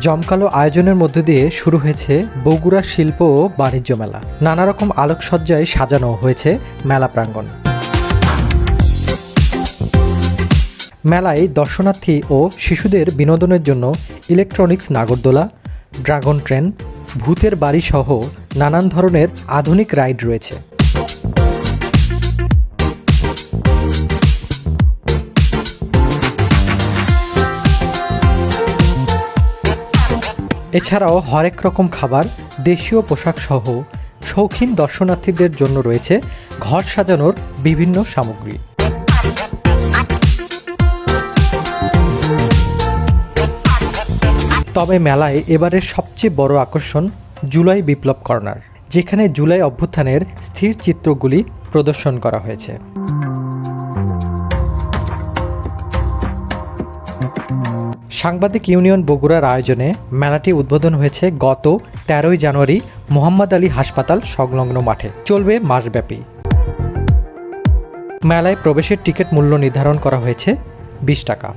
জমকালো আয়োজনের মধ্য দিয়ে শুরু হয়েছে বগুড়া শিল্প ও বাণিজ্য মেলা। নানা রকম আলোকসজ্জায় সাজানো হয়েছে মেলা প্রাঙ্গণ। মেলায় দর্শনার্থী ও শিশুদের বিনোদনের জন্য ইলেকট্রনিক্স নাগরদোলা, ড্রাগন ট্রেন, ভূতের বাড়ি সহ নানান ধরনের আধুনিক রাইড রয়েছে। এছাড়াও হরেক রকম খাবার দেশীয় পোশাক সহ শৌখিন দর্শনার্থীদের জন্য রয়েছে ঘর সাজানোর বিভিন্ন সামগ্রী। তবে মেলায় এবারের সবচেয়ে বড় আকর্ষণ জুলাই বিপ্লব কর্নার, যেখানে জুলাই অভ্যুত্থানের স্থির চিত্রগুলি প্রদর্শন করা হয়েছে। সাংবাদিক ইউনিয়ন বগুড়ার আয়োজনে মেলাটি উদ্বোধন হয়েছে গত তেরোই জানুয়ারি মোহাম্মদ আলী হাসপাতাল সংলগ্ন মাঠে। চলবে মাসব্যাপী। মেলায় প্রবেশের টিকিট মূল্য নির্ধারণ করা হয়েছে বিশ টাকা।